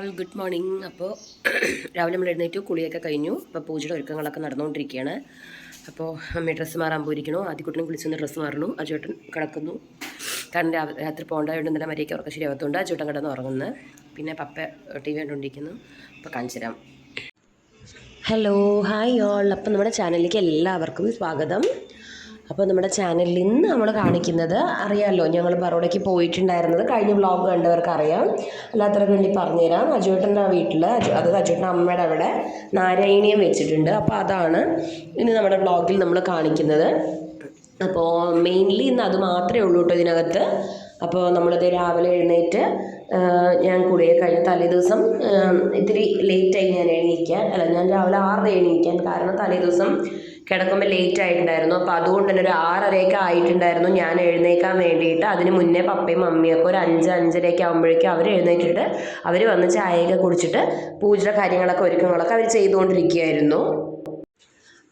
ആൾ good morning അപ്പോൾ രാവിലെ നമ്മൾ എഴുന്നേറ്റ് കുളിയൊക്കെ കഴിഞ്ഞു. അപ്പോൾ പൂജയുടെ ഒരുക്കങ്ങളൊക്കെ നടന്നുകൊണ്ടിരിക്കുകയാണ്. അപ്പോൾ അമ്മ ഡ്രസ്സ് മാറാൻ പോയിരിക്കണു ആദ്യക്കുട്ടനും കുളിച്ചൊന്ന് ഡ്രസ്സ് മാറണു. അജുവേട്ടൻ കിടക്കുന്നു. കാരണം രാത്രി പോകേണ്ടതുകൊണ്ട് ഇന്നലെ മര്യാദയ്ക്ക് ഉറക്കം ശരിയാവത്തുണ്ട് അജുവേട്ടൻ കിടന്ന് ഉറങ്ങുന്നു. പിന്നെ പപ്പ ടി വി കണ്ടുകൊണ്ടിരിക്കുന്നു അപ്പോൾ കാണിച്ചു തരാം ഹലോ ഹായ് ഓൾ അപ്പം നമ്മുടെ ചാനലിലേക്ക് എല്ലാവർക്കും സ്വാഗതം. അപ്പോൾ നമ്മുടെ ചാനലിൽ ഇന്ന് നമ്മൾ കാണിക്കുന്നത് അറിയാമല്ലോ ഞങ്ങൾ ബറോഡയ്ക്ക് പോയിട്ടുണ്ടായിരുന്നത് കഴിഞ്ഞ വ്ളോഗ് കണ്ടവർക്ക് അറിയാം അല്ലാത്തവർക്ക് വേണ്ടി പറഞ്ഞുതരാം. അജുവേട്ടന്റെ വീട്ടിൽ അജു അത് അജുവേട്ടന്റെ അമ്മയുടെ അവിടെ നാരായണീയം വെച്ചിട്ടുണ്ട്. അപ്പോൾ അതാണ് ഇന്ന് നമ്മുടെ വ്ളോഗിൽ നമ്മൾ കാണിക്കുന്നത്. അപ്പോൾ മെയിൻലി ഇന്ന് അത് മാത്രമേ ഉള്ളൂ കേട്ടോ ഇതിനകത്ത്. അപ്പോൾ നമ്മളിത് രാവിലെ എഴുന്നേറ്റ് ഞാൻ കുളിയെ കഴിഞ്ഞ തലേ ദിവസം ആ, ഇത്തിരി ലേറ്റായി ഞാൻ എണീക്കാൻ അല്ല ഞാൻ രാവിലെ ആറര എണീക്കാൻ കാരണം തലേ ദിവസം കിടക്കുമ്പോൾ ലേറ്റ് ആയിട്ടുണ്ടായിരുന്നു. അപ്പോൾ അതുകൊണ്ട് തന്നെ ഒരു ആറരയൊക്കെ ആയിട്ടുണ്ടായിരുന്നു. ഞാൻ എഴുന്നേക്കാൻ വേണ്ടിയിട്ട് അതിന് മുന്നേ പപ്പയും മമ്മിയൊക്കെ ഒരു അഞ്ച് അഞ്ചരയൊക്കെ ആകുമ്പോഴേക്കും അവർ എഴുന്നേറ്റിട്ട് അവർ വന്ന് ചായയൊക്കെ കുടിച്ചിട്ട് പൂജയുടെ കാര്യങ്ങളൊക്കെ ഒരുക്കങ്ങളൊക്കെ അവർ ചെയ്തുകൊണ്ടിരിക്കുകയായിരുന്നു.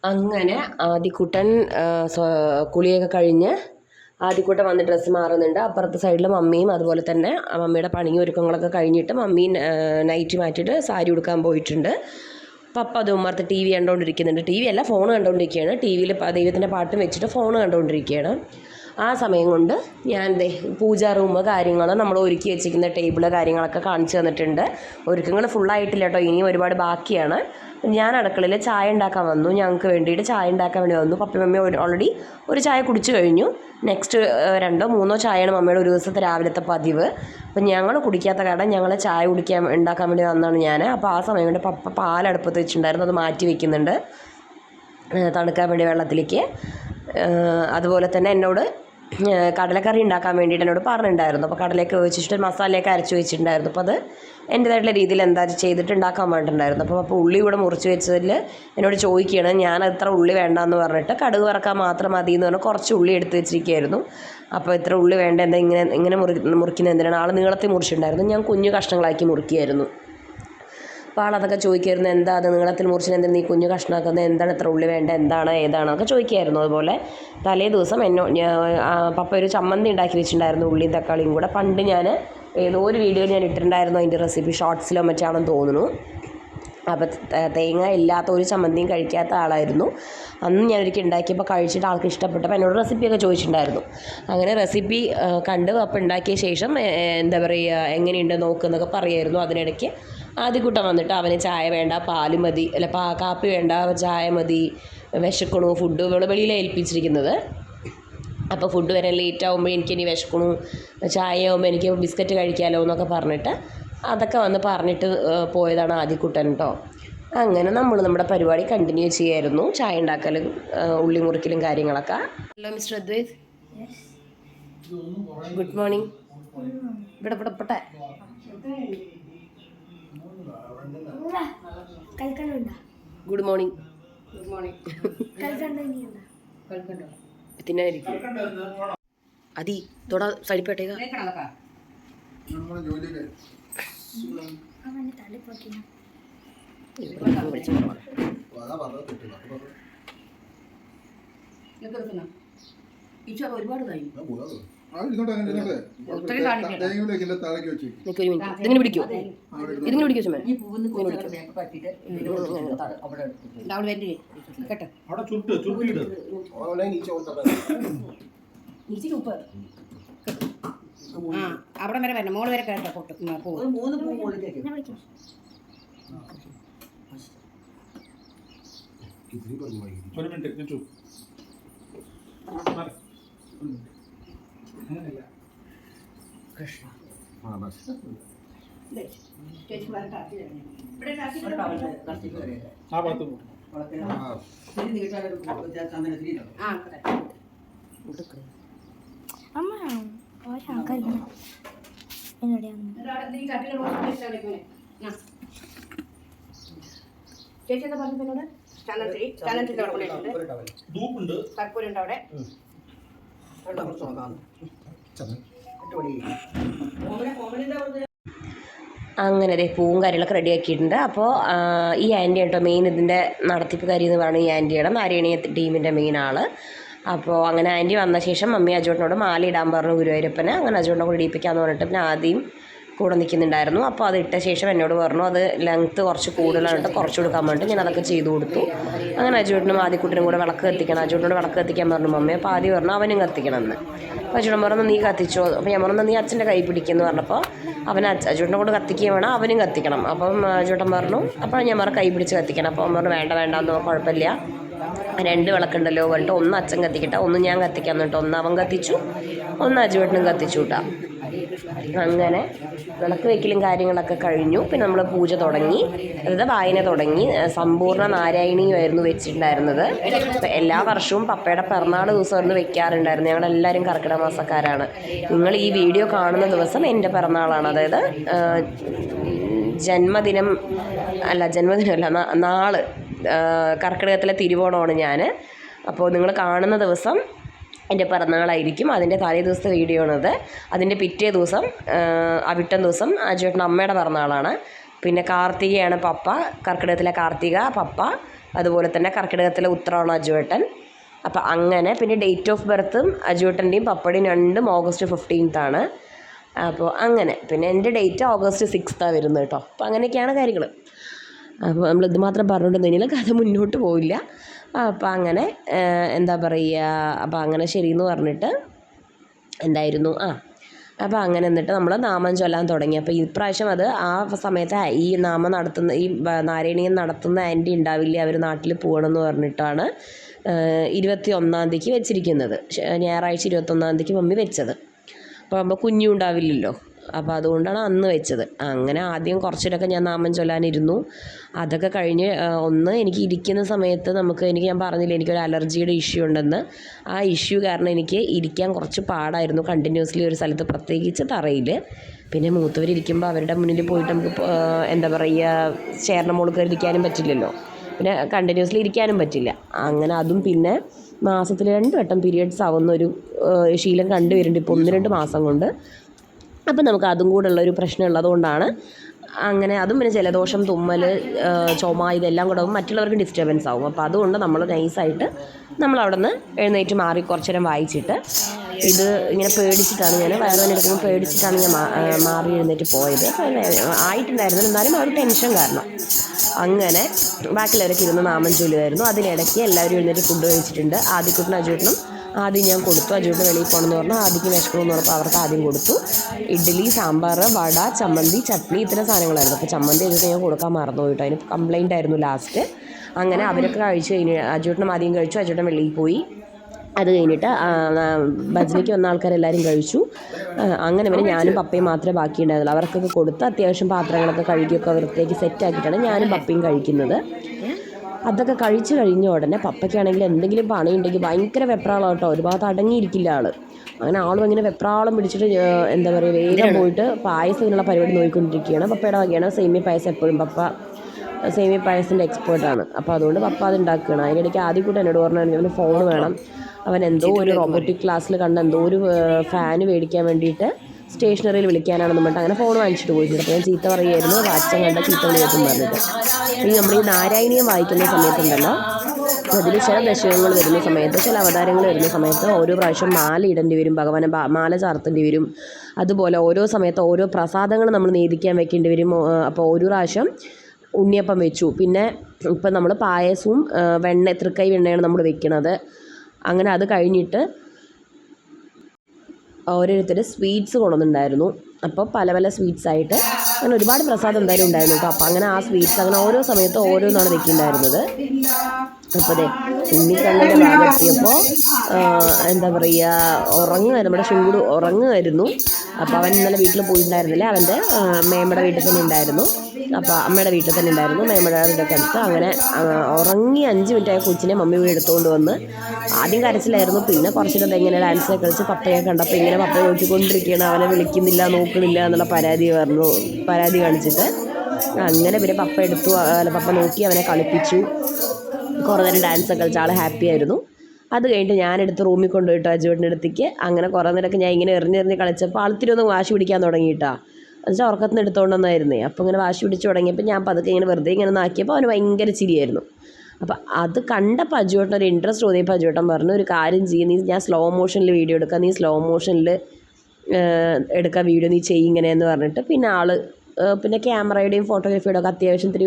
അങ്ങനെ ആദിക്കുട്ടൻ കുളിയൊക്കെ കഴിഞ്ഞ് ആദ്യക്കൂട്ടം വന്ന് ഡ്രസ്സ് മാറുന്നുണ്ട്. അപ്പുറത്തെ സൈഡിൽ മമ്മിയും അതുപോലെ തന്നെ മമ്മിയുടെ പണിയും ഒരുക്കങ്ങളൊക്കെ കഴിഞ്ഞിട്ട് മമ്മി നൈറ്റ് മാറ്റിയിട്ട് സാരി ഉടുക്കാൻ പോയിട്ടുണ്ട്. പപ്പ അത് ഉമ്മർത്ത് ടി വി കണ്ടുകൊണ്ടിരിക്കുന്നുണ്ട് ടി വി അല്ല ഫോൺ കണ്ടുകൊണ്ടിരിക്കുകയാണ് ടി വിയിൽ ദൈവത്തിന്റെ പാട്ടും വെച്ചിട്ട് ഫോൺ കണ്ടുകൊണ്ടിരിക്കുകയാണ് ആ സമയം കൊണ്ട് ഞാൻ ദേ പൂജാ റൂം കാര്യങ്ങൾ നമ്മൾ ഒരുക്കി വെച്ചിരിക്കുന്ന ടേബിൾ കാര്യങ്ങളൊക്കെ കാണിച്ചു തന്നിട്ടുണ്ട്. ഒരുക്കങ്ങൾ ഫുള്ളായിട്ടില്ല കേട്ടോ ഇനിയും ഒരുപാട് ബാക്കിയാണ്. ഞാൻ അടുക്കളയിൽ ചായ ഉണ്ടാക്കാൻ വന്നു. ഞങ്ങൾക്ക് വേണ്ടിയിട്ട് ചായ ഉണ്ടാക്കാൻ വേണ്ടി വന്നു. പപ്പി മമ്മി ഓൾറെഡി ഒരു ചായ കുടിച്ചു കഴിഞ്ഞു. നെക്സ്റ്റ് രണ്ടോ മൂന്നോ ചായയാണ് മമ്മിയുടെ ഒരു ദിവസത്തെ രാവിലത്തെ പതിവ്. അപ്പം ഞങ്ങൾ കുടിക്കാത്ത കാരണം ഞങ്ങൾ ചായ കുടിക്കാൻ ഉണ്ടാക്കാൻ വേണ്ടി വന്നതാണ് ഞാൻ. അപ്പോൾ ആ സമയം കൊണ്ട് പപ്പ പാലടുപ്പത്ത് വെച്ചിട്ടുണ്ടായിരുന്നു. അത് മാറ്റി വെക്കുന്നുണ്ട്. തണുക്കാൻ വേണ്ടി വെള്ളത്തിലേക്ക്. അതുപോലെ തന്നെ എന്നോട് കടലക്കറി ഉണ്ടാക്കാൻ വേണ്ടിയിട്ട് എന്നോട് പറഞ്ഞിട്ടുണ്ടായിരുന്നു. അപ്പോൾ കടലയൊക്കെ വെച്ചിട്ട് മസാലയൊക്കെ അരച്ച് വെച്ചിട്ടുണ്ടായിരുന്നു. അപ്പോൾ അത് എന്റേതായിട്ടുള്ള രീതിയിൽ എന്താ ചെയ്തിട്ട് ഉണ്ടാക്കാൻ വേണ്ടിയിട്ടുണ്ടായിരുന്നു അപ്പോൾ അപ്പോൾ ഉള്ളി ഇവിടെ മുറിച്ച് വെച്ചതിൽ എന്നോട് ചോദിക്കുകയാണ് ഞാൻ അത്ര ഉള്ളി വേണ്ടാന്ന് പറഞ്ഞിട്ട് കടുക് വറക്കാൻ മാത്രം മതി എന്ന് പറഞ്ഞാൽ കുറച്ച് ഉള്ളി എടുത്ത് വെച്ചിരിക്കുകയായിരുന്നു. അപ്പോൾ ഇത്ര ഉള്ളി വേണ്ട എന്താ ഇങ്ങനെ ഇങ്ങനെ മുറി മുറിക്കുന്നത് എന്തിനാണ്? ആൾ നീളത്തിൽ മുറിച്ചിട്ടുണ്ടായിരുന്നു. ഞാൻ കുഞ്ഞു കഷ്ണങ്ങളാക്കി മുറിക്കുകയായിരുന്നു. അപ്പോൾ ആളതൊക്കെ ചോദിക്കുമായിരുന്നു എന്താ അത്? നീളത്തിൽ മുറിച്ചിന് എന്തിനാ നീ കുഞ്ഞു കഷ്ണമാക്കുന്നത് എന്താണ് എത്ര ഉള്ളി വേണ്ട? എന്താണ്? ഏതാണ്? ഒക്കെ ചോദിക്കുമായിരുന്നു അതുപോലെ. തലേ ദിവസം എന്നോ പപ്പ ഒരു ചമ്മന്തി ഉണ്ടാക്കി വെച്ചിട്ടുണ്ടായിരുന്നു ഉള്ളിയും തക്കാളിയും കൂടെ. പണ്ട് ഞാൻ ഏതോ ഒരു വീഡിയോ ഞാൻ ഇട്ടിട്ടുണ്ടായിരുന്നു അതിന്റെ റെസിപ്പി ഷോർട്സിലോ മറ്റാണെന്ന് തോന്നുന്നു. അപ്പോൾ തേങ്ങ ഇല്ലാത്ത ഒരു ചമ്മന്തിയും കഴിക്കാത്ത ആളായിരുന്നു. അന്ന് ഞാൻ ഒരിക്കൽ ഉണ്ടാക്കിയപ്പോൾ കഴിച്ചിട്ട് ആൾക്ക് ഇഷ്ടപ്പെട്ടപ്പോൾ എന്നോട് റെസിപ്പിയൊക്കെ ചോദിച്ചിട്ടുണ്ടായിരുന്നു. അങ്ങനെ റെസിപ്പി കണ്ട്. അപ്പോൾ ഉണ്ടാക്കിയ ശേഷം എന്താ പറയുക എങ്ങനെയുണ്ട് നോക്കുന്നൊക്കെ പറയായിരുന്നു അതിനിടയ്ക്ക്. ആദ്യക്കൂട്ടം വന്നിട്ട് അവന് ചായ വേണ്ട പാൽ മതി അല്ല പാ കാപ്പി വേണ്ട ചായ മതി വിശക്കണു ഫുഡ് ഇവിടെ വെളിയിൽ ഏൽപ്പിച്ചിരിക്കുന്നത്. അപ്പോൾ ഫുഡ് വരാൻ ലേറ്റ് ആകുമ്പോൾ എനിക്ക് ഇനി വിശക്കണു ചായ ആകുമ്പോൾ എനിക്ക് ബിസ്ക്കറ്റ് കഴിക്കാമല്ലോ എന്നൊക്കെ പറഞ്ഞിട്ട് അതൊക്കെ വന്ന് പറഞ്ഞിട്ട് പോയതാണ് ആദ്യക്കുട്ടൻ കേട്ടോ അങ്ങനെ നമ്മൾ നമ്മുടെ പരിപാടി കണ്ടിന്യൂ ചെയ്യായിരുന്നു. ചായ ഉണ്ടാക്കലും ഉള്ളി മുറിക്കലും കാര്യങ്ങളൊക്കെ. Hello mister Advait. Good morning ഇവിടെ ഇവിടെ പെട്ടെ. ഗുഡ് മോർണിംഗ് കൽക്കണ്ട ഇനിയുണ്ടോ തിന്നായിരിക്കും അതി തൊട പറഞ്ഞത് ഒരുപാട് കഴിഞ്ഞു. മിനിറ്റ് ഇതിങ്ങനെ പിടിക്കൂ? ഇതിങ്ങനെ ചുമ ആ അവിടെ വരെ വരണം. മോൾ വരെ കേട്ടോ പൊട്ട്. പൂവ് മൂന്ന് പൂ മുകളിലേക്ക് എന്നെ വിളിക്കും ഒരു മിനിറ്റ് ഒരു അത്തി തരണേ. ആ ഭാഗത്ത് പോ. കുളത്തിൽ തിരി നീട്ടാൻ ഒരു പൂ ചന്ദന തിരിയില്ലോ? ആ അതെ. അമ്മ ഒരാൾക്കാരിക്കണം എന്നോടെയാണ്. ചേച്ചി എന്താ പറഞ്ഞത് എന്നോട്? ചന്ദനത്തിരി ചന്ദനത്തിരി അവിടെ കൊണ്ടുവച്ചിട്ടുണ്ട് ധൂപ്പുണ്ട്. കർപ്പൂരം ഉണ്ട് അവിടെ. വെള്ളം കുറച്ച് നോക്കാം അങ്ങനെ അതെ പൂവും കാര്യങ്ങളൊക്കെ റെഡി ആക്കിയിട്ടുണ്ട്. അപ്പോൾ ഈ ആന്റി കേട്ടോ മെയിൻ ഇതിന്റെ നടത്തിപ്പുകാരി എന്ന് പറയുന്നത് ഈ ആന്റിയാണ് നാരായണീയ ടീമിന്റെ മെയിൻ ആൾ. അപ്പോൾ അങ്ങനെ ആന്റി വന്ന ശേഷം മമ്മി അജോട്ടിനോട് മാല ഇടാൻ പറഞ്ഞു ഗുരുവായൂരപ്പനെ. അങ്ങനെ അജോട്ടിനെ കൂടി ഇടിപ്പിക്കാമെന്ന് പറഞ്ഞിട്ട് പിന്നെ ആദ്യം കൂടെ നിൽക്കുന്നുണ്ടായിരുന്നു. അപ്പോൾ അത് ഇട്ട ശേഷം എന്നോട് പറഞ്ഞു അത് ലെങ്ത്ത് കുറച്ച് കൂടുതലായിട്ട് കുറച്ച് കൊടുക്കാൻ വേണ്ടി. ഞാൻ അതൊക്കെ ചെയ്തു കൊടുത്തു. അങ്ങനെ അജുവേട്ടനും ആദ്യക്കുട്ടിനും കൂടെ വിളക്ക് കത്തിക്കണം. അജുവേട്ടനോട് വിളക്ക് കത്തിക്കാൻ പറഞ്ഞു മമ്മി അപ്പോൾ ആദ്യം പറഞ്ഞു അവനും കത്തിക്കണം എന്ന്. അപ്പോൾ അജുടൻ പറഞ്ഞു നീ കത്തിച്ചോ. അപ്പോൾ ഞാൻ പറഞ്ഞു നീ അച്ഛന്റെ കൈ പിടിക്കുന്നു പറഞ്ഞപ്പോൾ അവൻ അജുവേട്ടനെ കൊണ്ട് കത്തിക്കുകയും വേണം അവനും കത്തിക്കണം. അപ്പം അജുട്ടൻ പറഞ്ഞു അപ്പോൾ ഞാൻ പറഞ്ഞു കൈ പിടിച്ച് കത്തിക്കണം. അപ്പോൾ അവൻ പറഞ്ഞു വേണ്ട വേണ്ട എന്നോ കുഴപ്പമില്ല. രണ്ട് വിളക്കുണ്ടല്ലോ പറഞ്ഞിട്ട് ഒന്ന് അച്ഛൻ കത്തിക്കട്ടെ ഒന്ന് ഞാൻ കത്തിക്കാൻ എന്നിട്ട് ഒന്ന് അവൻ കത്തിച്ചു ഒന്ന് അജുവേട്ടനും കത്തിച്ചു കേട്ടോ. അങ്ങനെ വിളക്ക് വെക്കലും കാര്യങ്ങളൊക്കെ കഴിഞ്ഞു. പിന്നെ നമ്മൾ പൂജ തുടങ്ങി. അതായത് വായന തുടങ്ങി. സമ്പൂർണ നാരായണിയുമായിരുന്നു വെച്ചിട്ടുണ്ടായിരുന്നത്. എല്ലാ വർഷവും പപ്പയുടെ പിറന്നാൾ ദിവസമായിരുന്നു വെക്കാറുണ്ടായിരുന്നു. ഞങ്ങളെല്ലാവരും കർക്കിടക മാസക്കാരാണ്. നിങ്ങൾ ഈ വീഡിയോ കാണുന്ന ദിവസം എന്റെ പിറന്നാളാണ്. അതായത് ജന്മദിനം അല്ല ജന്മദിനമല്ല നാൾ കർക്കിടകത്തിലെ തിരുവോണമാണ് ഞാൻ അപ്പോൾ നിങ്ങൾ കാണുന്ന ദിവസം എന്റെ പിറന്നാളായിരിക്കും. അതിന്റെ തലേ ദിവസത്തെ വീഡിയോ ആണത്. അതിന്റെ പിറ്റേ ദിവസം അവിട്ടം ദിവസം അജുവേട്ടൻ അമ്മയുടെ പിറന്നാളാണ്. പിന്നെ കാർത്തികയാണ് പപ്പ. കർക്കിടകത്തിലെ കാർത്തിക പപ്പ. അതുപോലെ തന്നെ കർക്കിടകത്തിലെ ഉത്തരമാണ് അജുവേട്ടൻ. അപ്പം അങ്ങനെ പിന്നെ ഡേറ്റ് ഓഫ് ബർത്തും അജുവേട്ടന്റെയും പപ്പയുടെയും രണ്ടും ഓഗസ്റ്റ് ഫിഫ്റ്റീൻത്ത് ആണ്. അപ്പോൾ അങ്ങനെ പിന്നെ എന്റെ ഡേറ്റ് ഓഗസ്റ്റ് സിക്സ്ത്താണ് വരുന്നത് കേട്ടോ. അപ്പോൾ അങ്ങനെയൊക്കെയാണ് കാര്യങ്ങൾ അപ്പോൾ നമ്മൾ ഇത് മാത്രം പറഞ്ഞുകൊണ്ട് കഥ മുന്നോട്ട് പോവില്ല. അപ്പോൾ അങ്ങനെ എന്താ പറയുക അപ്പം അങ്ങനെ ശരിയെന്ന് പറഞ്ഞിട്ട് എന്തായിരുന്നു? ആ അപ്പോൾ അങ്ങനെ എന്നിട്ട് നമ്മൾ നാമം ചൊല്ലാൻ തുടങ്ങി. അപ്പോൾ ഇപ്രാവശ്യം അത് ആ സമയത്ത് ഈ നാമം നടത്തുന്ന ഈ നാരായണീയം നടത്തുന്ന ആന്റി ഉണ്ടാവില്ല അവർ നാട്ടിൽ പോകണമെന്ന് പറഞ്ഞിട്ടാണ് ഇരുപത്തി ഒന്നാം തീയതിക്ക് വെച്ചിരിക്കുന്നത്. ഞായറാഴ്ച ഇരുപത്തൊന്നാം തീയതിക്ക് മമ്മി വെച്ചത്. അപ്പോൾ നമ്മൾ കുഞ്ഞും ഉണ്ടാവില്ലല്ലോ. അപ്പോൾ അതുകൊണ്ടാണ് അന്ന് വെച്ചത്. അങ്ങനെ ആദ്യം കുറച്ചിടൊക്കെ ഞാൻ നാമം ചൊല്ലാനിരുന്നു. അതൊക്കെ കഴിഞ്ഞ് ഒന്ന് എനിക്ക് ഇരിക്കുന്ന സമയത്ത് നമുക്ക് എനിക്ക് ഞാൻ പറഞ്ഞില്ല എനിക്കൊരു അലർജിയുടെ ഇഷ്യൂ ഉണ്ടെന്ന്. ആ ഇഷ്യൂ കാരണം എനിക്ക് ഇരിക്കാൻ കുറച്ച് പാടായിരുന്നു കണ്ടിന്യൂസ്ലി ഒരു സ്ഥലത്ത് പ്രത്യേകിച്ച് തറയിൽ പിന്നെ മൂത്തവരിയ്ക്കുമ്പോൾ അവരുടെ മുന്നിൽ പോയിട്ട് നമുക്ക് എന്താ പറയുക ചേർന്ന മോൾ ഇരിക്കാനും പറ്റില്ലല്ലോ. പിന്നെ കണ്ടിന്യൂസ്ലി ഇരിക്കാനും പറ്റില്ല. അങ്ങനെ അതും പിന്നെ മാസത്തിൽ രണ്ട് വട്ടം പീരിയഡ്സ് ആവുന്ന ഒരു ശീലം കണ്ടുവരുന്നുണ്ട് ഇപ്പോൾ ഒന്ന് രണ്ട് മാസം കൊണ്ട്. അപ്പം നമുക്ക് അതും കൂടെ ഉള്ള ഒരു പ്രശ്നം ഉള്ളതുകൊണ്ടാണ് അങ്ങനെ അതും പിന്നെ ജലദോഷം തുമ്മൽ ചുമ ഇതെല്ലാം കൂടെ ആകും മറ്റുള്ളവർക്ക് ഡിസ്റ്റർബൻസ് ആകും. അപ്പോൾ അതുകൊണ്ട് നമ്മൾ നൈസായിട്ട് നമ്മൾ അവിടെ നിന്ന് എഴുന്നേറ്റ് മാറി കുറച്ചു നേരം വായിച്ചിട്ട് ഇത് ഇങ്ങനെ പേടിച്ചിട്ടാണ് ഞാൻ വയറുവേദന എടുക്കുമ്പോൾ പേടിച്ചിട്ടാണ് ഞാൻ മാറി എഴുന്നേറ്റ് പോയത്. ആയിട്ടുണ്ടായിരുന്നു. എന്നാലും ആ ഒരു ടെൻഷൻ കാരണം. അങ്ങനെ ബാക്കിലവരൊക്കെ ഇരുന്ന് നാമം ചൊല്ലുമായിരുന്നു അതിനിടയ്ക്ക് എല്ലാവരും എഴുന്നേറ്റ് ഫുഡ് കഴിച്ചിട്ടുണ്ട്. ആദ്യക്കുട്ടനും അജുട്ടിനും ആദ്യം ഞാൻ കൊടുത്തു. അജുവിന്റെ വെളിയിൽ പോകണമെന്ന് പറഞ്ഞാൽ ആദ്യം വിശക്കണമെന്ന് പറഞ്ഞപ്പോൾ അവർക്ക് ആദ്യം കൊടുത്തു. ഇഡ്ഡലി സാമ്പാർ വട ചമ്മന്തി ചട്നി ഇത്തരം സാധനങ്ങളായിരുന്നു. അപ്പോൾ ചമ്മന്തി വെച്ചിട്ട് ഞാൻ കൊടുക്കാൻ മറന്നു പോയിട്ടോ അതിന് കംപ്ലൈന്റ് ആയിരുന്നു ലാസ്റ്റ് അങ്ങനെ അവരൊക്കെ കഴിച്ചു കഴിഞ്ഞ്. അജുട്ടനും ആദ്യം കഴിച്ചു. അജുട്ടൻ വെളിയിൽ പോയി. അത് കഴിഞ്ഞിട്ട് ഭജനയ്ക്ക് വന്ന ആൾക്കാരെല്ലാവരും കഴിച്ചു. അങ്ങനെ പിന്നെ ഞാനും പപ്പയും മാത്രമേ ബാക്കി ഉണ്ടായിരുന്നുള്ളൂ. അവർക്കൊക്കെ കൊടുത്ത് അത്യാവശ്യം പാത്രങ്ങളൊക്കെ കഴുകിയൊക്കെ വൃത്തിയാക്കി സെറ്റാക്കിയിട്ടാണ് ഞാനും പപ്പയും കഴിക്കുന്നത്. അതൊക്കെ കഴിച്ചു കഴിഞ്ഞ ഉടനെ പപ്പയ്ക്കാണെങ്കിൽ എന്തെങ്കിലും പണിയുണ്ടെങ്കിൽ ഭയങ്കര വെപ്രാളം കേട്ടോ. ഒരു ഭാഗത്ത് അടങ്ങിയിരിക്കില്ല ആൾ. അങ്ങനെ ആളും ഇങ്ങനെ വെപ്രാളം പിടിച്ചിട്ട് എന്താ പറയുക വേഗം പോയിട്ട് പായസത്തിനുള്ള പരിപാടി നോക്കിക്കൊണ്ടിരിക്കുകയാണ് പപ്പയുടെ വകയാണ് സേമിയ പായസം എപ്പോഴും പപ്പ സേമിയ പായസത്തിന്റെ എക്സ്പേർട്ടാണ് അപ്പോൾ അതുകൊണ്ട് പപ്പ അത് ഉണ്ടാക്കുകയാണ്. അതിനിടയ്ക്ക് ആദ്യം കൂടെ എന്നോട് പറഞ്ഞു അവന് ഫോൺ വേണം. അവൻ എന്തോ ഒരു റോബോട്ടിക് ക്ലാസ്സിൽ കണ്ട എന്തോ ഒരു ഫാന് മേടിക്കാൻ വേണ്ടിയിട്ട് സ്റ്റേഷനറിയിൽ വിളിക്കാനാണ് പറഞ്ഞിട്ട് അങ്ങനെ ഫോൺ വാങ്ങിച്ചിട്ട് പോയിട്ടുണ്ട്. അപ്പോൾ ഞാൻ ചീത്ത പറയുമായിരുന്നു അച്ഛൻ കണ്ട ചീത്ത വിളിയായിട്ടും പറഞ്ഞിട്ട്. ഇനി നമ്മൾ ഈ നാരായണീയം വായിക്കുന്ന സമയത്തുണ്ടല്ലോ. അതിൽ ചില ദശകങ്ങൾ വരുന്ന സമയത്ത് ചില അവതാരങ്ങൾ വരുന്ന സമയത്ത് ഓരോ പ്രാവശ്യം മാല ഇടേണ്ടി വരും ഭഗവാനെ മാല ചാർത്തേണ്ടി വരും. അതുപോലെ ഓരോ സമയത്ത് ഓരോ പ്രസാദങ്ങൾ നമ്മൾ നീതിക്കാൻ വെക്കേണ്ടി വരും. അപ്പോൾ ഒരു പ്രാവശ്യം ഉണ്ണിയപ്പം വെച്ചു. പിന്നെ ഇപ്പം നമ്മൾ പായസവും വെണ്ണ തൃക്കൈ വെണ്ണയാണ് നമ്മൾ വെക്കുന്നത് അങ്ങനെ അത് കഴിഞ്ഞിട്ട് ഓരോരുത്തർ സ്വീറ്റ്സ് കൊണ്ടുവന്നിട്ടുണ്ടായിരുന്നു. അപ്പോൾ പല പല സ്വീറ്റ്സ് ആയിട്ട് അങ്ങനെ ഒരുപാട് പ്രസാദം എന്തായാലും ഉണ്ടായിരുന്നു കേട്ടോ. അപ്പോൾ അങ്ങനെ ആ സ്വീറ്റ്സ് അങ്ങനെ ഓരോ സമയത്ത് ഓരോന്നാണ് വെക്കുന്നുണ്ടായിരുന്നത് അപ്പോൾ അതെ ഉണ്ണിക്കണ്ണന്റെ ഭാഗം എത്തിയപ്പോൾ എന്താ പറയുക ഉറങ്ങുക നമ്മുടെ ചൂട് ഉറങ്ങുമായിരുന്നു. അപ്പോൾ അവൻ ഇന്നലെ വീട്ടിൽ പോയിട്ടുണ്ടായിരുന്നില്ല. അവന്റെ മേമ്മയുടെ വീട്ടിൽ തന്നെ ഉണ്ടായിരുന്നു. അപ്പോൾ അമ്മയുടെ വീട്ടിൽ തന്നെ ഉണ്ടായിരുന്നു. മേമ്മയുടെ വീടൊക്കെ അടുത്ത്. അങ്ങനെ ഉറങ്ങി അഞ്ച് മിനിറ്റായ കൊച്ചിനെ മമ്മി വീട് എടുത്തുകൊണ്ട് വന്ന് ആദ്യം കരച്ചിലായിരുന്നു. പിന്നെ കുറച്ചിട്ട് എങ്ങനെ ഡാൻസ് കളിച്ച് പപ്പയെ കണ്ടപ്പോൾ ഇങ്ങനെ പപ്പയെ നോക്കിക്കൊണ്ടിരിക്കുകയാണ് അവനെ വിളിക്കുന്നില്ല നോക്കണില്ല എന്നുള്ള പരാതി പറഞ്ഞു പരാതി കാണിച്ചിട്ട്. അങ്ങനെ പിന്നെ പപ്പ എടുത്തു പപ്പ നോക്കി അവനെ കളിപ്പിച്ചു. കുറേ നേരം ഡാൻസ് കളിച്ച കളിച്ച് ആൾ ഹാപ്പി ആയിരുന്നു. അത് കഴിഞ്ഞിട്ട് ഞാനെടുത്ത് റൂമിൽ കൊണ്ടുപോയിട്ട് അജുവേട്ടന്റെ അടുത്തേക്ക്. അങ്ങനെ കുറേ നേരമൊക്കെ ഞാൻ ഇങ്ങനെ എറിഞ്ഞെറിഞ്ഞ് കളിച്ചപ്പോൾ ആൾത്തിരി ഒന്ന് വാശി പിടിക്കാൻ തുടങ്ങിയിട്ടാ. എന്നുവെച്ചാൽ ഉറക്കത്തിൽ നിന്ന് എടുത്തുകൊണ്ടെന്നായിരുന്നേ അപ്പോൾ ഇങ്ങനെ വാശി പിടിച്ച് തുടങ്ങിയപ്പോൾ ഞാൻ പതുക്കെ ഇങ്ങനെ വെറുതെ ഇങ്ങനെ നാക്കിയപ്പോൾ അവന് ഭയങ്കര ചിരിയായിരുന്നു. അപ്പോൾ അത് കണ്ടപ്പോൾ അജുവേട്ടൻ ഒരു ഇൻട്രസ്റ്റ് തോന്നിയപ്പോൾ അജുവേട്ടൻ പറഞ്ഞു ഒരു കാര്യം ചെയ്യും. നീ ഞാൻ സ്ലോ മോഷനിൽ വീഡിയോ എടുക്കാം. നീ സ്ലോ മോഷനിൽ എടുക്കുക വീഡിയോ നീ ചെയ്യും ഇങ്ങനെയെന്ന് പറഞ്ഞിട്ട് പിന്നെ ആൾ പിന്നെ ക്യാമറയുടെയും ഫോട്ടോഗ്രാഫിയുടെയും ഒക്കെ അത്യാവശ്യം ഇത്തിരി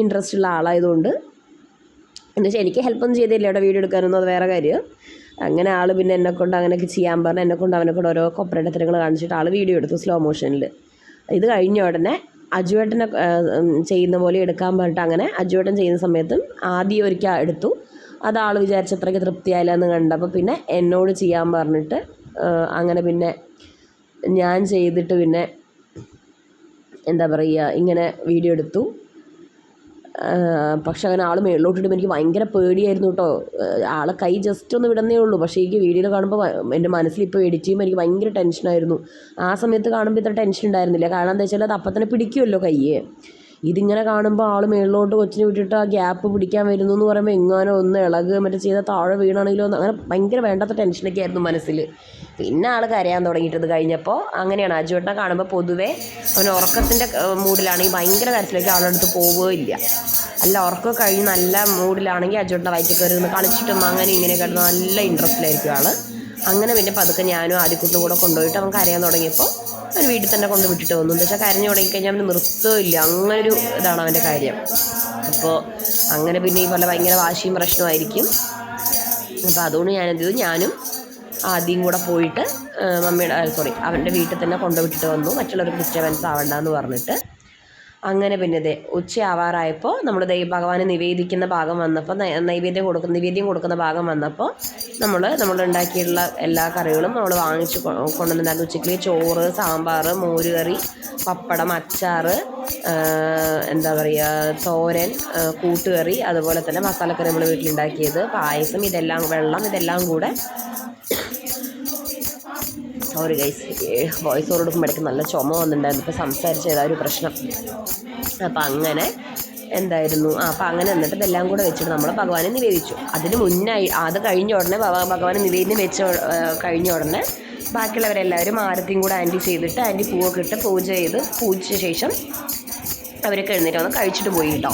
ഇൻട്രസ്റ്റ് ഉള്ള ആളായതുകൊണ്ട് എന്ന് വെച്ചാൽ എനിക്ക് ഹെൽപ്പൊന്നും ചെയ്തില്ല ഇവിടെ വീഡിയോ എടുക്കാനൊന്നും അത് വേറെ കാര്യം. അങ്ങനെ ആൾ പിന്നെ എന്നെ കൊണ്ട് അങ്ങനെയൊക്കെ ചെയ്യാൻ പറഞ്ഞ് എന്നെ കൊണ്ട് അവനെ കൊണ്ട് ഓരോ കൊപ്രടത്തരങ്ങൾ കാണിച്ചിട്ട് ആൾ വീഡിയോ എടുത്തു സ്ലോ മോഷനിൽ ഇത് കഴിഞ്ഞ ഉടനെ അജുവേട്ടനെ ചെയ്യുന്ന പോലെ എടുക്കാൻ പറഞ്ഞിട്ട് അങ്ങനെ അജുവേട്ടൻ ചെയ്യുന്ന സമയത്തും ആദ്യം ഒരിക്കൽ എടുത്തു. അത് ആൾ വിചാരിച്ച അത്രയ്ക്ക് തൃപ്തിയായില്ല എന്ന് കണ്ടപ്പോൾ പിന്നെ എന്നോട് ചെയ്യാൻ പറഞ്ഞിട്ട് അങ്ങനെ പിന്നെ ഞാൻ ചെയ്തിട്ട് പിന്നെ എന്താ പറയുക ഇങ്ങനെ വീഡിയോ എടുത്തു. പക്ഷെ അങ്ങനെ ആൾ മേളിലോട്ടിടുമ്പോൾ എനിക്ക് ഭയങ്കര പേടിയായിരുന്നു കേട്ടോ ആളെ കൈ ജസ്റ്റ് ഒന്ന് വിടുന്നേ ഉള്ളൂ. പക്ഷേ എനിക്ക് വീഡിയോയിൽ കാണുമ്പോൾ എന്റെ മനസ്സിൽ ഇപ്പോൾ എഡിറ്റ് ചെയ്യുമ്പോൾ എനിക്ക് ഭയങ്കര ടെൻഷനായിരുന്നു ആ സമയത്ത് കാണുമ്പോൾ ഇത്ര ടെൻഷൻ ഉണ്ടായിരുന്നില്ല. കാരണം എന്താ വെച്ചാൽ അത് അപ്പം തന്നെ പിടിക്കുമല്ലോ കയ്യെ. ഇതിങ്ങനെ കാണുമ്പോൾ ആൾ മേളിലോട്ട് കൊച്ചിനെ വിട്ടിട്ട് ആ ഗ്യാപ്പ് പിടിക്കാൻ വരുന്നു എന്ന് പറയുമ്പോൾ എങ്ങാനും ഒന്ന് ഇളക് മറ്റേ ചെയ്ത താഴെ വീണാണെങ്കിലോ അങ്ങനെ ഭയങ്കര വേണ്ടാത്ത ടെൻഷനൊക്കെ ആയിരുന്നു മനസ്സിൽ പിന്നെ ആൾ കരയാൻ തുടങ്ങിയിട്ടത് കഴിഞ്ഞപ്പോൾ അങ്ങനെയാണ് അജുവേട്ടനെ കാണുമ്പോൾ പൊതുവേ അവൻ ഉറക്കത്തിന്റെ മൂഡിലാണെങ്കിൽ ഭയങ്കര തരത്തിലേക്ക് ആളുടെ അടുത്ത് പോവുകയില്ല അല്ല ഉറക്കം കഴിഞ്ഞ് നല്ല മൂഡിലാണെങ്കിൽ അജുവേട്ടന്റെ വയറ്റിൽ കയറി നിന്ന് കളിച്ചിട്ടും അങ്ങനെ ഇങ്ങനെ കിടന്ന് നല്ല ഇൻട്രസ്റ്റിലായിരിക്കും ആൾ അങ്ങനെ പിന്നെ പതുക്കെ ഞാനും ആദ്യക്കുട്ടും കൂടെ കൊണ്ടുപോയിട്ട് അവൻ കരയാൻ തുടങ്ങിയപ്പോൾ അവൻ വീട്ടിൽ തന്നെ കൊണ്ട് വിട്ടിട്ട് വന്നു. എന്താ വെച്ചാൽ കരഞ്ഞു തുടങ്ങിക്കഴിഞ്ഞാൽ അവന് നിർത്തമില്ല. അങ്ങനെ ഒരു ഇതാണ് അവന്റെ കാര്യം. അപ്പോൾ അങ്ങനെ പിന്നെ ഈ പോലെ ഭയങ്കര വാശിയും പ്രശ്നമായിരിക്കും. അപ്പോൾ അതുകൊണ്ട് ഞാൻ ചെയ്തു? ഞാനും ആദ്യം കൂടെ പോയിട്ട് മമ്മിയുടെ സോറി അവന്റെ വീട്ടിൽ തന്നെ കൊണ്ടുവിട്ടിട്ട് വന്നു. മറ്റുള്ളവർക്ക് ഡിസ്റ്റർബൻസ് ആവണ്ടെന്ന് പറഞ്ഞിട്ട് അങ്ങനെ പിന്നെ ദേ ഉച്ചയാവാറായപ്പോൾ നമ്മൾ ദൈവ ഭഗവാന് നിവേദിക്കുന്ന ഭാഗം വന്നപ്പോൾ നൈവേദ്യം കൊടുക്കുന്ന നിവേദ്യം കൊടുക്കുന്ന ഭാഗം വന്നപ്പോൾ നമ്മൾ നമ്മൾ ഉണ്ടാക്കിയിട്ടുള്ള എല്ലാ കറികളും നമ്മൾ വാങ്ങിച്ച് കൊണ്ടുവന്നിട്ടുണ്ടായിരുന്നു. ഉച്ചയ്ക്ക് ചോറ് സാമ്പാർ മോരുകറി പപ്പടം അച്ചാർ എന്താ പറയുക തോരൻ കൂട്ടുകറി അതുപോലെ തന്നെ മസാലക്കറി നമ്മൾ വീട്ടിലുണ്ടാക്കിയത് പായസം ഇതെല്ലാം വെള്ളം ഇതെല്ലാം കൂടെ സോറി ഗൈസ് വോയിസ് ഓവർ നല്ല ചുമ വന്നിട്ടുണ്ടായിരുന്നു. ഇപ്പോൾ സംസാരിച്ച ഏതാ ഒരു പ്രശ്നം. അപ്പം അങ്ങനെ എന്തായിരുന്നു? ആ അപ്പം അങ്ങനെ എന്നിട്ട് ഇതെല്ലാം കൂടെ വെച്ചിട്ട് നമ്മൾ ഭഗവാനെ നിവേദിച്ചു. അതിന് മുന്നായി അത് കഴിഞ്ഞ ഉടനെ ഭഗവാനെ നിവേദ്യം വെച്ച കഴിഞ്ഞ ഉടനെ ബാക്കിയുള്ളവരെല്ലാവരും ആരത്തിയും കൂടെ ആന്റി ചെയ്തിട്ട് ആന്റി പൂവൊക്കെ ഇട്ട് പൂജ ചെയ്ത് പൂജിച്ച ശേഷം അവരൊക്കെ എഴുന്നേറ്റ് വന്ന് കഴിച്ചിട്ട് പോയി കേട്ടോ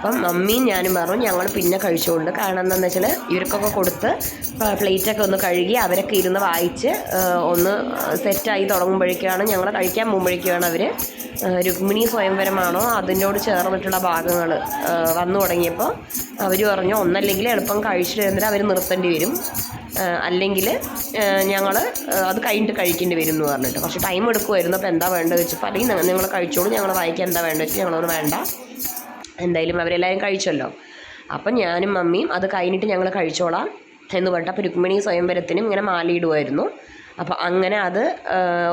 അപ്പം മമ്മിയും ഞാനും പറഞ്ഞു ഞങ്ങൾ പിന്നെ കഴിച്ചുകൊണ്ട് കാരണം എന്താണെന്ന് വെച്ചാൽ ഇവർക്കൊക്കെ കൊടുത്ത് പ്ലേറ്റൊക്കെ ഒന്ന് കഴുകി അവരൊക്കെ ഇരുന്ന് വായിച്ച് ഒന്ന് സെറ്റായി തുടങ്ങുമ്പോഴേക്കാണ് ഞങ്ങൾ കഴിക്കാൻ പോകുമ്പോഴേക്കാണ് അവർ രുക്മിണി സ്വയംവരമാണോ അതിനോട് ചേർന്നിട്ടുള്ള ഭാഗങ്ങൾ വന്നു തുടങ്ങിയപ്പോൾ അവർ പറഞ്ഞു ഒന്നല്ലെങ്കിൽ എളുപ്പം കഴിച്ചിട്ട് എന്നിട്ട് അവർ നിർത്തേണ്ടി വരും. അല്ലെങ്കിൽ ഞങ്ങൾ അത് കഴിഞ്ഞിട്ട് കഴിക്കേണ്ടി വരും എന്ന് പറഞ്ഞിട്ട്. കുറച്ച് ടൈം എടുക്കുമായിരുന്നു അപ്പോൾ എന്താ വേണ്ടത് വെച്ചപ്പോൾ അല്ലെങ്കിൽ നിങ്ങൾ കഴിച്ചോളൂ ഞങ്ങൾ വായിക്കാൻ എന്താ വേണ്ടത് വെച്ചാൽ ഞങ്ങളോട് വേണ്ട. എന്തായാലും അവരെല്ലാവരും കഴിച്ചല്ലോ. അപ്പം ഞാനും മമ്മിയും അത് കഴിഞ്ഞിട്ട് ഞങ്ങൾ കഴിച്ചോളാം എന്ന് പറഞ്ഞിട്ട് അപ്പോൾ രുക്മിണി സ്വയംവരത്തിനും ഇങ്ങനെ മാലയിടുമായിരുന്നു അപ്പോൾ അങ്ങനെ അത്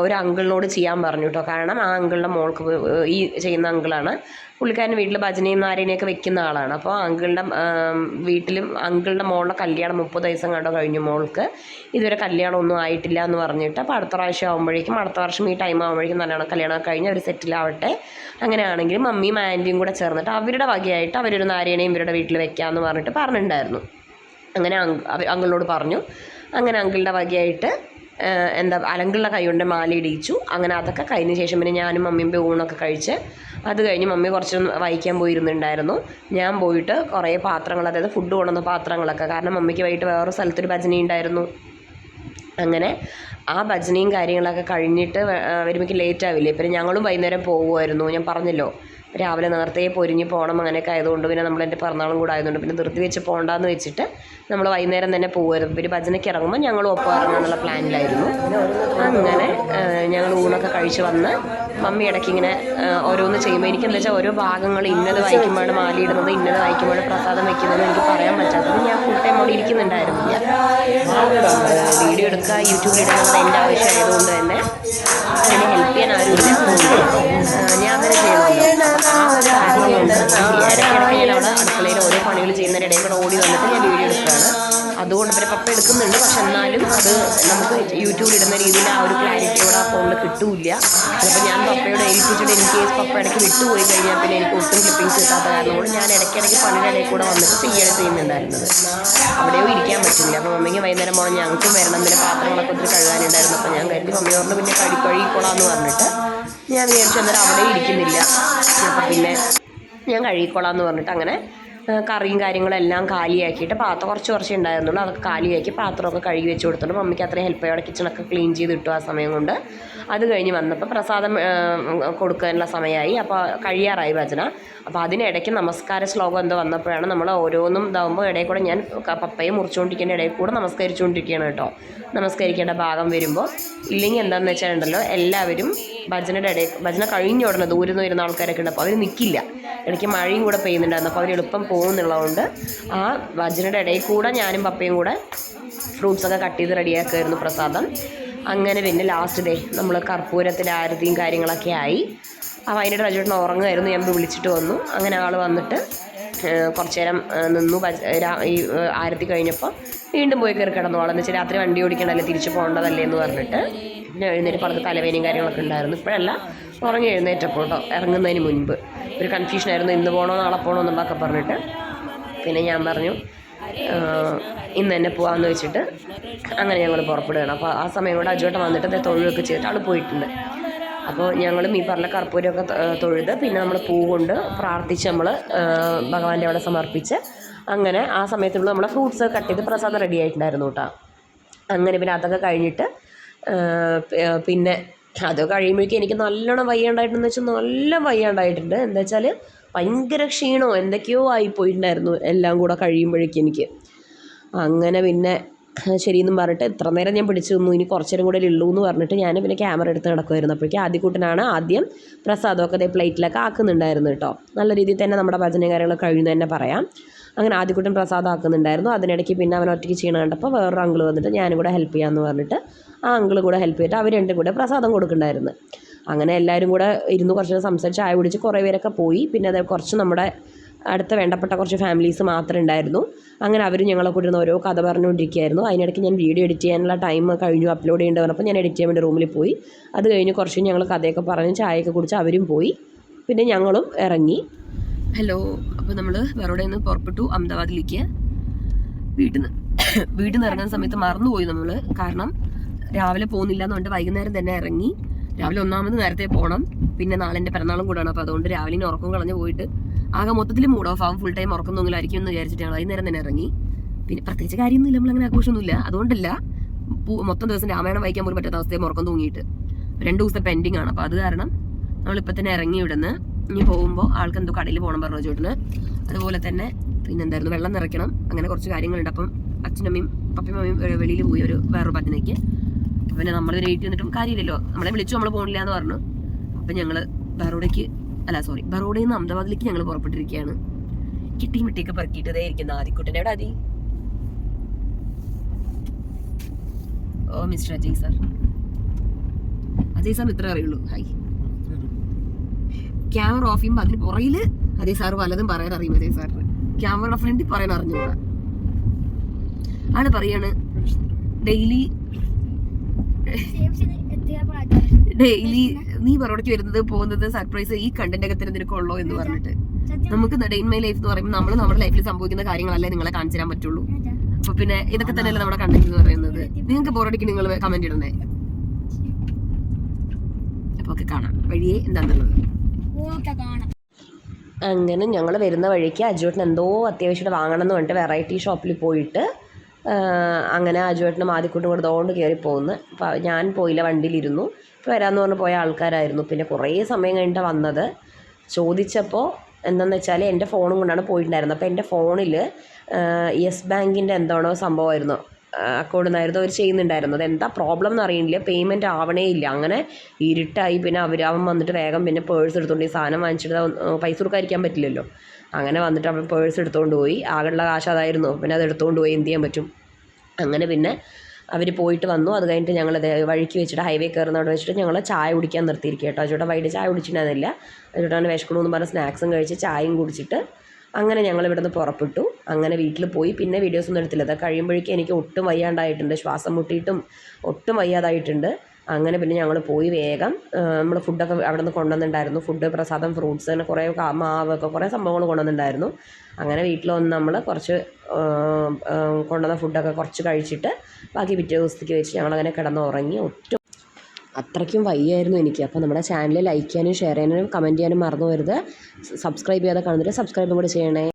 ഒരു അങ്കിളിനോട് ചെയ്യാൻ പറഞ്ഞു കേട്ടോ കാരണം ആ അങ്കിളിന്റെ മോൾക്ക് ഈ ചെയ്യുന്ന അങ്കിളാണ്. പുള്ളിക്കാരൻ വീട്ടിൽ ഭജനയും നാരേനെയൊക്കെ വെക്കുന്ന ആളാണ്. അപ്പോൾ അങ്കിളിന്റെ വീട്ടിലും അങ്കിളിന്റെ മോളുടെ കല്യാണം മുപ്പത് ദിവസം കണ്ടോ കഴിഞ്ഞു മോൾക്ക്. ഇതുവരെ കല്യാണം ഒന്നും ആയിട്ടില്ല എന്ന് പറഞ്ഞിട്ട് അപ്പോൾ അടുത്ത പ്രാവശ്യം ആകുമ്പോഴേക്കും അടുത്ത വർഷം ഈ ടൈം ആകുമ്പോഴേക്കും നല്ലോണം കല്യാണം കഴിഞ്ഞ് അവർ സെറ്റിലാവട്ടെ അങ്ങനെയാണെങ്കിൽ മമ്മിയും ആന്റിയും കൂടെ ചേർന്നിട്ട് അവരുടെ വകയായിട്ട് അവരൊരു നാരേനെയും ഇവരുടെ വീട്ടിൽ വെക്കാമെന്ന് പറഞ്ഞിട്ട് പറഞ്ഞിട്ടുണ്ടായിരുന്നു. അങ്ങനെ അങ് അങ്കിളിനോട് പറഞ്ഞു. അങ്ങനെ അങ്കിളുടെ വകയായിട്ട് എന്താ അലങ്കുള്ള കൈ കൊണ്ട് മാല ഇടിയിച്ചു. അങ്ങനെ അതൊക്കെ കഴിഞ്ഞ ശേഷം പിന്നെ ഞാനും മമ്മിയും പോയി ഊണൊക്കെ കഴിച്ച് അത് കഴിഞ്ഞ് മമ്മി കുറച്ചൊന്ന് വായിക്കാൻ പോയിരുന്നുണ്ടായിരുന്നു. ഞാൻ പോയിട്ട് കുറേ പാത്രങ്ങൾ അതായത് ഫുഡ് കൊണ്ടുവന്ന പാത്രങ്ങളൊക്കെ കാരണം മമ്മിക്ക് വൈകിട്ട് വേറെ സ്ഥലത്തൊരു ഭജന ഉണ്ടായിരുന്നു. അങ്ങനെ ആ ഭജനയും കാര്യങ്ങളൊക്കെ കഴിഞ്ഞിട്ട് വരുമ്പോഴേക്ക് ലേറ്റ് ആവില്ലേ? പിന്നെ ഞങ്ങളും വൈകുന്നേരം പോകുമായിരുന്നു ഞാൻ പറഞ്ഞല്ലോ രാവിലെ നേരത്തെ പൊരിഞ്ഞ് പോകണം അങ്ങനെയൊക്കെ ആയതുകൊണ്ട് പിന്നെ നമ്മൾ എന്റെ പിറന്നാളും കൂടെ ആയതുകൊണ്ട് പിന്നെ നിർത്തി വെച്ച് പോകണ്ടെന്ന് വെച്ചിട്ട് നമ്മൾ വൈകുന്നേരം തന്നെ പോകുമായിരുന്നു പിന്നെ ഭജനയ്ക്ക് ഇറങ്ങുമ്പോൾ ഞങ്ങൾ ഒപ്പം ഇറങ്ങാന്നുള്ള പ്ലാനിലായിരുന്നു. അങ്ങനെ ഞങ്ങൾ ഊണൊക്കെ കഴിച്ച് വന്ന് മമ്മി ഇടയ്ക്ക് ഇങ്ങനെ ഓരോന്ന് ചെയ്യുമ്പോൾ എനിക്ക് എന്താ വെച്ചാൽ ഓരോ ഭാഗങ്ങൾ ഇന്നത് വായിക്കുമ്പോഴാണ് മാലിയിടുന്നത് ഇന്നത് വായിക്കുമ്പോഴാണ് പ്രസാദം വയ്ക്കുന്നത് എനിക്ക് പറയാൻ പറ്റാത്തത്. ഞാൻ ഫുൾ ടൈം അവിടെ ഇരിക്കുന്നുണ്ടായിരുന്നില്ല. വീഡിയോ എടുക്കുക യൂട്യൂബിൽ ഇടുന്നത് എന്റെ ആവശ്യമായതുകൊണ്ട് തന്നെ അതിനെ ഹെൽപ്പ് ചെയ്യാൻ ആരുമില്ല. ഞാൻ എടുക്കുന്നുണ്ട് പക്ഷെ എന്നാലും അത് നമുക്ക് യൂട്യൂബിൽ ഇടുന്ന രീതിയിൽ ആ ഒരു ക്ലാരിറ്റിയോടെ ആ ഫോണിൽ കിട്ടൂല അപ്പോൾ ഞാൻ പപ്പയോട് ഏൽപ്പിച്ചിട്ട് ഇൻ കേസ് പപ്പ ഇടയ്ക്ക് വിട്ടുപോയി കഴിഞ്ഞാൽ പിന്നെ എനിക്ക് ഒട്ടും ക്ലിപ്പിങ്സ് കിട്ടാത്ത കാരണം കൊണ്ട് ഞാൻ ഇടയ്ക്കിടയ്ക്ക് പണിയുടെ ഇടയിൽ കൂടെ വന്നിട്ട് ചെയ്യാണ് ചെയ്യുന്നുണ്ടായിരുന്നത് അവിടെയോ ഇരിക്കാൻ പറ്റില്ല. അപ്പോൾ മമ്മിക്ക് വൈകുന്നേരം പോകണം ഞങ്ങൾക്കും വരണം. പിന്നെ പാത്രങ്ങളൊക്കെ ഒത്തിരി കഴുകാനുണ്ടായിരുന്നു. അപ്പോൾ ഞാൻ കരുതി മമ്മിയോട് പിന്നെ കഴി എന്ന് പറഞ്ഞിട്ട് ഞാൻ വിചാരിച്ചു അന്നേരം അവിടെ ഇരിക്കുന്നില്ല. അപ്പോൾ പിന്നെ ഞാൻ കഴുകിക്കോളാം എന്ന് പറഞ്ഞിട്ട് അങ്ങനെ കറിയും കാര്യങ്ങളും എല്ലാം കാലിയാക്കിയിട്ട് പാത്രം കുറച്ച് കുറച്ച് ഉണ്ടായിരുന്നുള്ളൂ. അതൊക്കെ കാലിയാക്കി പാത്രമൊക്കെ കഴുകി വെച്ച് കൊടുത്തിട്ട് മമ്മിക്ക് അത്രയും ഹെൽപ്പ് ചെയ്യും കിച്ചണൊക്കെ ക്ലീൻ ചെയ്ത് കിട്ടും ആ സമയം കൊണ്ട്. അത് കഴിഞ്ഞ് വന്നപ്പോൾ പ്രസാദം കൊടുക്കാനുള്ള സമയമായി. അപ്പോൾ കഴിയാറായി ഭജന. അപ്പോൾ അതിനിടയ്ക്ക് നമസ്കാര ശ്ലോകം എന്തോ വന്നപ്പോഴാണ് നമ്മൾ ഓരോന്നും ഇതാകുമ്പോൾ ഇടയിൽ കൂടെ ഞാൻ പപ്പയെ മുറിച്ചുകൊണ്ടിരിക്കേണ്ട ഇടയിൽ കൂടെ നമസ്കരിച്ചുകൊണ്ടിരിക്കുകയാണ് കേട്ടോ. നമസ്കരിക്കേണ്ട ഭാഗം വരുമ്പോൾ ഇല്ലെങ്കിൽ എന്താണെന്ന് വെച്ചാലുണ്ടല്ലോ എല്ലാവരും ഭജനയുടെ ഇടയിൽ ഭജന കഴിഞ്ഞ ഉടനെ ദൂരെ നിന്ന് വരുന്ന ആൾക്കാരൊക്കെ ഉണ്ട്. അപ്പോൾ അവർ നിൽക്കില്ല ഇടയ്ക്ക് മഴയും കൂടെ പെയ്യുന്നുണ്ടായിരുന്നു. അപ്പോൾ അവർ എളുപ്പം പോകുന്നുള്ളതുകൊണ്ട് ആ ഭജനയുടെ ഇടയിൽ കൂടെ ഞാനും പപ്പയും കൂടെ ഫ്രൂട്ട്സൊക്കെ കട്ട് ചെയ്ത് റെഡിയാക്കുമായിരുന്നു പ്രസാദം. അങ്ങനെ പിന്നെ ലാസ്റ്റ് ഡേ നമ്മൾ കർപ്പൂരത്തിൽ ആരതിയും കാര്യങ്ങളൊക്കെ ആയി. അപ്പോൾ അതിന്റെ രജോട്ടിന് ഉറങ്ങുമായിരുന്നു ഞാൻ വിളിച്ചിട്ട് വന്നു. അങ്ങനെ ആൾ വന്നിട്ട് കുറച്ചു നേരം നിന്നു. ഈ ആരത്തി കഴിഞ്ഞപ്പോൾ വീണ്ടും പോയി കയറി കിടന്നു. ആളെന്ന് വെച്ചാൽ രാത്രി വണ്ടി ഓടിക്കണ്ടല്ലേ തിരിച്ചു പോകേണ്ടതല്ലേ എന്ന് പറഞ്ഞിട്ട് പിന്നെ എഴുന്നേറ്റ് പറഞ്ഞ് തലവേനയും കാര്യങ്ങളൊക്കെ ഉണ്ടായിരുന്നു. ഇപ്പോഴല്ല ഉറങ്ങി എഴുന്നേറ്റപ്പോൾ കേട്ടോ ഇറങ്ങുന്നതിന് മുൻപ്. ഒരു കൺഫ്യൂഷനായിരുന്നു ഇന്ന് പോകണോ നാളെ പോകണോ എന്നുള്ളതൊക്കെ പറഞ്ഞിട്ട് പിന്നെ ഞാൻ പറഞ്ഞു ഇന്ന് തന്നെ പോകാമെന്ന് വെച്ചിട്ട് അങ്ങനെ ഞങ്ങൾ പുറപ്പെടുകയാണ്. അപ്പോൾ ആ സമയം കൂടെ അജോട്ടം വന്നിട്ട് ദേ തൊഴിലൊക്കെ ചെയ്തിട്ട് ആൾ പോയിട്ടുണ്ട്. അപ്പോൾ ഞങ്ങളും ഈ പറഞ്ഞ കർപ്പൂരമൊക്കെ തൊഴുത് പിന്നെ നമ്മൾ പൂ കൊണ്ട് പ്രാർത്ഥിച്ച് നമ്മൾ ഭഗവാന്റെ അവിടെ സമർപ്പിച്ച് അങ്ങനെ ആ സമയത്തുള്ള നമ്മളെ ഫ്രൂട്ട്സ് കട്ട് ചെയ്ത് പ്രസാദം റെഡി ആയിട്ടുണ്ടായിരുന്നു കേട്ടോ അങ്ങനെ പിന്നെ അതൊക്കെ കഴിഞ്ഞിട്ട് പിന്നെ അത് കഴിയുമ്പോഴേക്കും എനിക്ക് നല്ലോണം വയ്യാണ്ടായിട്ടെന്ന് വെച്ചാൽ നല്ല വയ്യാണ്ടായിട്ടുണ്ട്. എന്താ വെച്ചാൽ ഭയങ്കര ക്ഷീണമോ എന്തൊക്കെയോ ആയിപ്പോയിട്ടുണ്ടായിരുന്നു എല്ലാം കൂടെ കഴിയുമ്പോഴേക്കും എനിക്ക്. അങ്ങനെ പിന്നെ ശരിയെന്നും പറഞ്ഞിട്ട് എത്ര നേരം ഞാൻ പിടിച്ചു നിന്നു. ഇനി കുറച്ചേരം കൂടെ ഉള്ളൂ എന്ന് പറഞ്ഞിട്ട് ഞാൻ പിന്നെ ക്യാമറ എടുത്ത് നടക്കുമായിരുന്നു അപ്പോഴേക്കും ആദ്യക്കൂട്ടനാണ് ആദ്യം പ്രസാദമൊക്കെ അതേ പ്ലേറ്റിലൊക്കെ ആക്കുന്നുണ്ടായിരുന്നു കേട്ടോ. നല്ല രീതിയിൽ തന്നെ നമ്മുടെ ഭജന കാര്യങ്ങളൊക്കെ കഴിയുന്നു തന്നെ പറയാം. അങ്ങനെ ആദ്യക്കൂട്ടൻ പ്രസാദം ആക്കുന്നുണ്ടായിരുന്നു അതിനിടയ്ക്ക് പിന്നെ അവൻ ഒറ്റയ്ക്ക് ചെയ്യണം കണ്ടപ്പോൾ വേറൊരു അങ്കിൾ വന്നിട്ട് ഞാനും കൂടെ ഹെൽപ്പ് ചെയ്യാമെന്ന് പറഞ്ഞിട്ട് ആ അങ്കിൾ കൂടെ ഹെൽപ്പ് ചെയ്തിട്ട് അവർ രണ്ടും കൂടെ പ്രസാദം കൊടുക്കണ്ടായിരുന്നു അങ്ങനെ എല്ലാവരും കൂടെ ഇരുന്ന് കുറച്ച് നേരം സംസാരിച്ച് ചായ കുടിച്ച് കുറേ പേരൊക്കെ പോയി. പിന്നെ അത് കുറച്ച് നമ്മുടെ അടുത്ത വേണ്ടപ്പെട്ട കുറച്ച് ഫാമിലീസ് മാത്രമേ ഉണ്ടായിരുന്നു. അങ്ങനെ അവർ ഞങ്ങളെ കൂടി ഇരുന്ന് ഓരോ കഥ പറഞ്ഞുകൊണ്ടിരിക്കുകയായിരുന്നു. അതിനിടയ്ക്ക് ഞാൻ വീഡിയോ എഡിറ്റ് ചെയ്യാനുള്ള ടൈം കഴിഞ്ഞു. അപ്ലോഡ് ചെയ്യേണ്ടി വന്നപ്പോൾ ഞാൻ എഡിറ്റ് ചെയ്യാൻ വേണ്ടി റൂമിൽ പോയി. അത് കഴിഞ്ഞ് കുറച്ച് ഞങ്ങൾ കഥയൊക്കെ പറഞ്ഞ് ചായയൊക്കെ കുടിച്ച് അവരും പോയി. പിന്നെ ഞങ്ങളും ഇറങ്ങി. ഹലോ അപ്പോൾ നമ്മൾ വേറെ നിന്ന് പുറപ്പെട്ടു അഹമ്മദാബാദിലേക്ക്. വീട്ടിൽ നിന്ന് വീട്ടിൽ നിന്ന് ഇറങ്ങുന്ന സമയത്ത് മറന്നുപോയി നമ്മൾ കാരണം രാവിലെ പോകുന്നില്ല എന്നുകൊണ്ട് വൈകുന്നേരം തന്നെ ഇറങ്ങി. രാവിലെ ഒന്നാമത് നേരത്തെ പോകണം പിന്നെ നാളെ പിറന്നാളും കൂടാണ്. അപ്പോൾ അതുകൊണ്ട് രാവിലെ ഉറക്കം കളഞ്ഞു പോയിട്ട് ആകെ മൊത്തത്തിൽ മൂഡ് ഓഫ് ആവും. ഫുൾ ടൈം ഉറക്കുന്നൊന്നുമില്ലായിരിക്കും എന്ന് വിചാരിച്ചിട്ടാണ് വൈകുന്നേരം തന്നെ ഇറങ്ങി. പിന്നെ പ്രത്യേകിച്ച് കാര്യമൊന്നുമില്ല നമ്മളങ്ങനെ ആഘോഷമൊന്നുമില്ല. അതുകൊണ്ടല്ല മൊത്തം ദിവസം രാമായണം വായിക്കാൻ പോലും പറ്റാത്ത അവസ്ഥയും ഉറക്കം തൂങ്ങിയിട്ട്. രണ്ട് ദിവസത്തെ പെൻഡിങ് ആണ്. അപ്പോൾ അത് കാരണം നമ്മളിപ്പോൾ തന്നെ ഇറങ്ങി ഇവിടുന്ന് ഇനി പോകുമ്പോൾ ആൾക്ക് എന്തോ കടയിൽ പോകണം പറഞ്ഞു ചേട്ടന് അതുപോലെ തന്നെ പിന്നെ എന്തായിരുന്നു വെള്ളം നിറയ്ക്കണം. അങ്ങനെ കുറച്ച് കാര്യങ്ങളുണ്ട്. അപ്പം അച്ഛനമ്മയും വെ- വെളിയിൽ പോയി ഒരു വേറൊരു പത്തിനേക്ക് പിന്നെ നമ്മൾ വെയിറ്റ് ചെയ്തിട്ടും കാര്യമില്ലല്ലോ. നമ്മളെ വിളിച്ചു നമ്മൾ പോകണില്ല എന്ന് പറഞ്ഞു. അപ്പം ഞങ്ങൾ ബറോഡയ്ക്ക് അല്ല സോറി ബറോഡയിൽ നിന്ന് അഹമ്മദാബാദിലേക്ക് ഞങ്ങൾ പുറപ്പെട്ടിരിക്കുകയാണ്. കിട്ടിയും മിട്ടിയൊക്കെ പെറുക്കിയിട്ടതേ ഇരിക്കുന്ന ആദിക്കുട്ടന്റെ എവിടെ ആദി. ഓ mister Ajay sir. Ajay sir ഇത്ര അറിയുള്ളൂ. ഹായ്. ക്യാമറ ഓഫ് ചെയ്യുമ്പോൾ അതിന് പുറയിൽ അതേ സാറ് പലതും പറയാൻ അറിയും അതേ സാറിന് ക്യാമറ ഫ്രണ്ടിൽ പറയാൻ അറിഞ്ഞൂടാ. ആൾ പറയാണ് ഡെയിലി ഡെയിലി നീ പറോടക്ക് വരുന്നത് പോകുന്നത് സർപ്രൈസ് ഈ കണ്ടന്റ് ഒക്കെ തന്നെ നിനക്കുള്ളോ എന്ന് പറഞ്ഞിട്ട്. നമുക്ക് ഡെയിൻ മൈ ലൈഫ് എന്ന് പറയുമ്പോൾ നമ്മൾ നമ്മുടെ ലൈഫിൽ സംഭവിക്കുന്ന കാര്യങ്ങളല്ലേ നിങ്ങളെ കാണിച്ചു തരാൻ പറ്റുള്ളൂ. അപ്പൊ പിന്നെ ഇതൊക്കെ തന്നെയല്ലേ നമ്മുടെ കണ്ടന്റ് എന്ന് പറയുന്നത്. നിങ്ങൾക്ക് ബോറടിക്ക് നിങ്ങൾ കമന്റ് ഇടണേ അപ്പൊ ഒക്കെ കാണാം. വഴിയേ എന്താണെന്നുള്ളത് അങ്ങനെ ഞങ്ങൾ വരുന്ന വഴിക്ക് അജുവേട്ടൻ എന്തോ അത്യാവശ്യമായിട്ട് വാങ്ങണം എന്ന് പറഞ്ഞിട്ട് വെറൈറ്റി ഷോപ്പിൽ പോയിട്ട് അങ്ങനെ അജുവേട്ടനും ആദ്യക്കൂട്ടും കൂടെ തോണ്ട് കയറി പോകുന്നു അപ്പോൾ ഞാൻ പോയില്ല വണ്ടിയിലിരുന്നു. ഇപ്പോൾ വരാമെന്ന് പറഞ്ഞ് പോയ ആൾക്കാരായിരുന്നു. പിന്നെ കുറേ സമയം കഴിഞ്ഞിട്ട് വന്നത്. ചോദിച്ചപ്പോൾ എന്താണെന്ന് വെച്ചാൽ എന്റെ ഫോണും കൊണ്ടാണ് പോയിട്ടുണ്ടായിരുന്നത്. അപ്പോൾ എന്റെ ഫോണിൽ യെസ് ബാങ്കിന്റെ എന്താണോ സംഭവമായിരുന്നു. അക്കൗണ്ടിൽ നിന്നായിരുന്നു അവർ ചെയ്യുന്നുണ്ടായിരുന്നത്. എന്താ പ്രോബ്ലം എന്ന് അറിയില്ല. പേയ്മെന്റ് ആവണേ ഇല്ല. അങ്ങനെ ഇരുട്ടായി പിന്നെ അവർ അവൻ വന്നിട്ട് വേഗം പിന്നെ പേഴ്സ് എടുത്തുകൊണ്ട് ഈ സാധനം വാങ്ങിച്ചിട്ട് പൈസ കൊടുക്കാതിരിക്കാൻ പറ്റില്ലല്ലോ. അങ്ങനെ വന്നിട്ട് അവൻ പേഴ്സ് എടുത്തുകൊണ്ട് പോയി. ആകെയുള്ള കാശ് അതായിരുന്നു. പിന്നെ അത് എടുത്തുകൊണ്ട് പോയി എന്ത് ചെയ്യാൻ പറ്റും? അങ്ങനെ പിന്നെ അവർ പോയിട്ട് വന്നു. അത് കഴിഞ്ഞിട്ട് ഞങ്ങൾ വഴിക്ക് വെച്ചിട്ട് ഹൈവേ കയറുന്ന അവിടെ വെച്ചിട്ട് ഞങ്ങൾ ചായ കുടിക്കാൻ നിർത്തിയിരിക്കുക കേട്ടോ ചേട്ടാ വൈകിട്ട് ചായ കുടിച്ചിട്ടുണ്ടായിരുന്നില്ല. ചേട്ടാണ് വിശക്കണമെന്ന് പറഞ്ഞ സ്നാക്സും കഴിച്ച് ചായയും കുടിച്ചിട്ട് അങ്ങനെ ഞങ്ങൾ ഇവിടുന്ന് പുറപ്പെട്ടു. അങ്ങനെ വീട്ടിൽ പോയി. പിന്നെ വീഡിയോസ് ഒന്നും എടുത്തില്ല. അത് കഴിയുമ്പോഴേക്കും എനിക്ക് ഒട്ടും വയ്യാണ്ടായിട്ടുണ്ട്. ശ്വാസം മുട്ടിയിട്ടും ഒട്ടും വയ്യാതായിട്ടുണ്ട്. അങ്ങനെ പിന്നെ ഞങ്ങൾ പോയി വേഗം നമ്മൾ ഫുഡൊക്കെ അവിടെ നിന്ന് കൊണ്ടുവന്നിട്ടുണ്ടായിരുന്നു. ഫുഡ് പ്രസാദം ഫ്രൂട്ട്സ് അങ്ങനെ കുറേ മാവ് ഒക്കെ കുറേ സംഭവങ്ങൾ കൊണ്ടുവന്നിട്ടുണ്ടായിരുന്നു. അങ്ങനെ വീട്ടിൽ വന്ന് നമ്മൾ കുറച്ച് കൊണ്ടുവന്ന ഫുഡൊക്കെ കുറച്ച് കഴിച്ചിട്ട് ബാക്കി പിറ്റേ ദിവസത്തേക്ക് വെച്ച് ഞങ്ങളങ്ങനെ കിടന്ന് ഉറങ്ങി ഒട്ടും അത്രയ്ക്കും വയ്യായിരുന്നു എനിക്ക്. അപ്പോൾ നമ്മുടെ ചാനൽ ലൈക്ക് ചെയ്യാനും ഷെയർ ചെയ്യാനും കമന്റ് ചെയ്യാനും മറന്നു പോകരുത്. സബ്സ്ക്രൈബ് ചെയ്യാതെ കാണുന്നവർ സബ്സ്ക്രൈബും കൂടി ചെയ്യണേ.